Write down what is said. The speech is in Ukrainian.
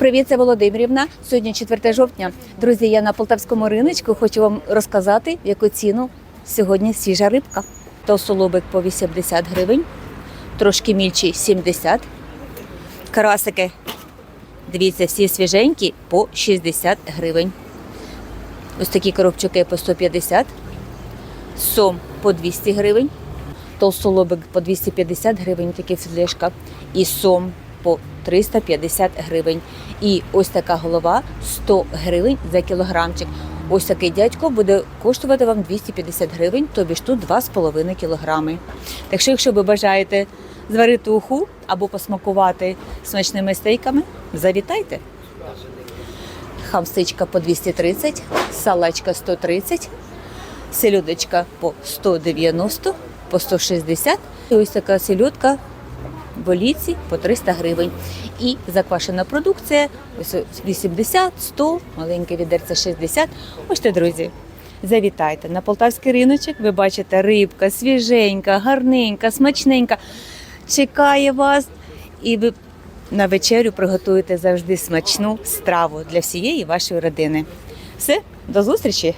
Привіт, це Володимирівна. Сьогодні 4 жовтня. Друзі, я на полтавському риночку. Хочу вам розказати, в яку ціну сьогодні свіжа рибка. Толстолобик по 80 гривень, трошки мільчий 70. Карасики, дивіться, всі свіженькі по 60 гривень. Ось такі коробчуки по 150. Сом по 200 гривень. Толстолобик по 250 гривень, такі філешка. І сом по 350 гривень. І ось така голова 100 гривень за кілограмчик. Ось такий дядько буде коштувати вам 250 гривень, тобі ж тут 2,5 кілограми. Так що, якщо ви бажаєте зварити уху або посмакувати смачними стейками, завітайте. Хамсичка по 230, салачка 130, селюдочка по 190, по 160. І ось така селюдка в оліці по 300 гривень. І заквашена продукція ось 80, 100, маленьке відерце 60. Ось те, друзі. Завітайте на полтавський риночок. Ви бачите, рибка свіженька, гарненька, смачненька. Чекає вас, і ви на вечерю приготуєте завжди смачну страву для всієї вашої родини. Все, до зустрічі!